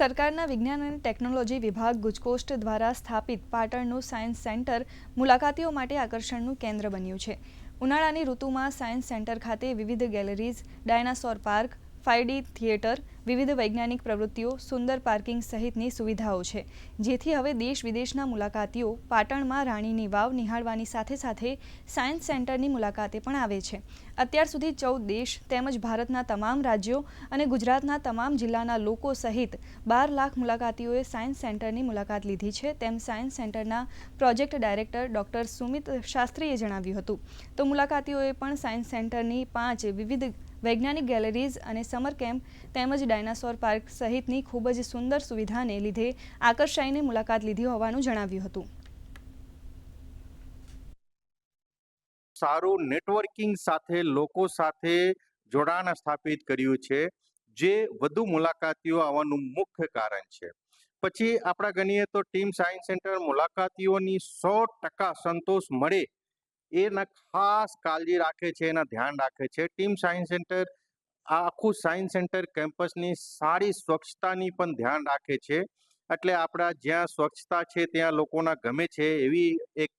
સરકારના વિજ્ઞાન અને ટેકનોલોજી વિભાગ ગુજકોસ્ટ દ્વારા સ્થાપિત પાટણનું સાયન્સ સેન્ટર મુલાકાતીઓ માટે આકર્ષણનું કેન્દ્ર બન્યું છે. ઉનાળાની ઋતુમાં સાયન્સ સેન્ટર ખાતે વિવિધ galleries, dinosaur park five D theatre, વિવિધ વૈજ્ઞાનિક પ્રવૃત્તિઓ, સુંદર પાર્કિંગ સહિતની સુવિધાઓ છે, જેથી હવે દેશ વિદેશના મુલાકાતીઓ પાટણમાં રાણીની વાવ નિહાળવાની સાથે સાથે સાયન્સ સેન્ટરની મુલાકાતે પણ આવે છે. અત્યાર સુધી ચૌદ દેશ તેમજ ભારતના તમામ રાજ્યો અને ગુજરાતના તમામ જિલ્લાના લોકો સહિત બાર લાખ મુલાકાતીઓએ સાયન્સ સેન્ટરની મુલાકાત લીધી છે, તેમ સાયન્સ સેન્ટરના પ્રોજેક્ટ ડાયરેક્ટર ડૉક્ટર સુમિત શાસ્ત્રીએ જણાવ્યું હતું. તો મુલાકાતીઓએ પણ સાયન્સ સેન્ટરની પાંચ વિવિધ વૈજ્ઞાનિક ગેલેરીઝ અને સમર કેમ્પ તેમજ ડાયનાસોર પાર્ક સહિતની ખૂબ જ સુંદર સુવિધાને લીધે આકર્ષાઈને મુલાકાત લીધી હોવાનું જણાવ્યું હતું. સારું નેટવર્કિંગ સાથે લોકો સાથે જોડાણ સ્થાપિત કર્યું છે, જે વધુ મુલાકાતીઓ આવવાનું મુખ્ય કારણ છે. પછી આપણા ગણીએ તો ટીમ સાયન્સ સેન્ટર મુલાકાતીઓની સો ટકા સંતોષ મળે એના ખાસ કાળજી રાખે છે, એના ધ્યાન રાખે છે. ટીમ સાયન્સ સેન્ટર આ આખું સાયન્સ સેન્ટર કેમ્પસની સારી સ્વચ્છતાની પણ ધ્યાન રાખે છે. એટલે આપણા જ્યાં સ્વચ્છતા છે, ત્યાં લોકોના ગમે છે એવી એક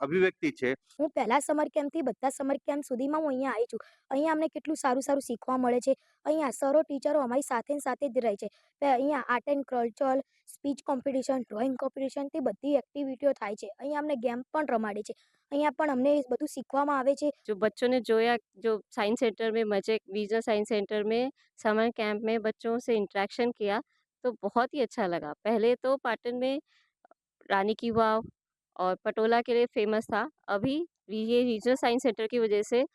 અભિવ્યક્તિ છે હું પહેલા સમર કેમ્પથી બધા સમર કેમ્પ સુધીમાં હું અહીંયા આવી છું અહીંયા અમને કેટલું સારું સારું શીખવા મળે છે અહીંયા સરો ટીચરો અમારી સાથે ને સાથે જ રહે છે તો અહીંયા art and culture speech competition drawing competition તે બધી એક્ટિવિટીઓ થાય છે અહીંયા અમને ગેમ પણ રમાડે છે અહીંયા પણ અમને બધું શીખવામાં આવે છે जो बच्चों ने जोया जो साइंस सेंटर में मजे रीजनल साइंस सेंटर में समर कैंप में बच्चों से इंटरेक्शन किया तो बहुत ही अच्छा लगा पहले तो पाटन में रानी की वाव और पटोला के लिए फ़ेमस था। अभी ये रीजनल साइंस सेंटर की वजह से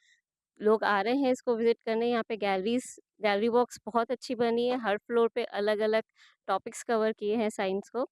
लोग आ रहे हैं इसको विज़िट करने। यहाँ पे गैलरीज गैलरी बॉक्स बहुत अच्छी बनी है। हर फ्लोर पे अलग अलग टॉपिक्स कवर किए हैं साइंस को।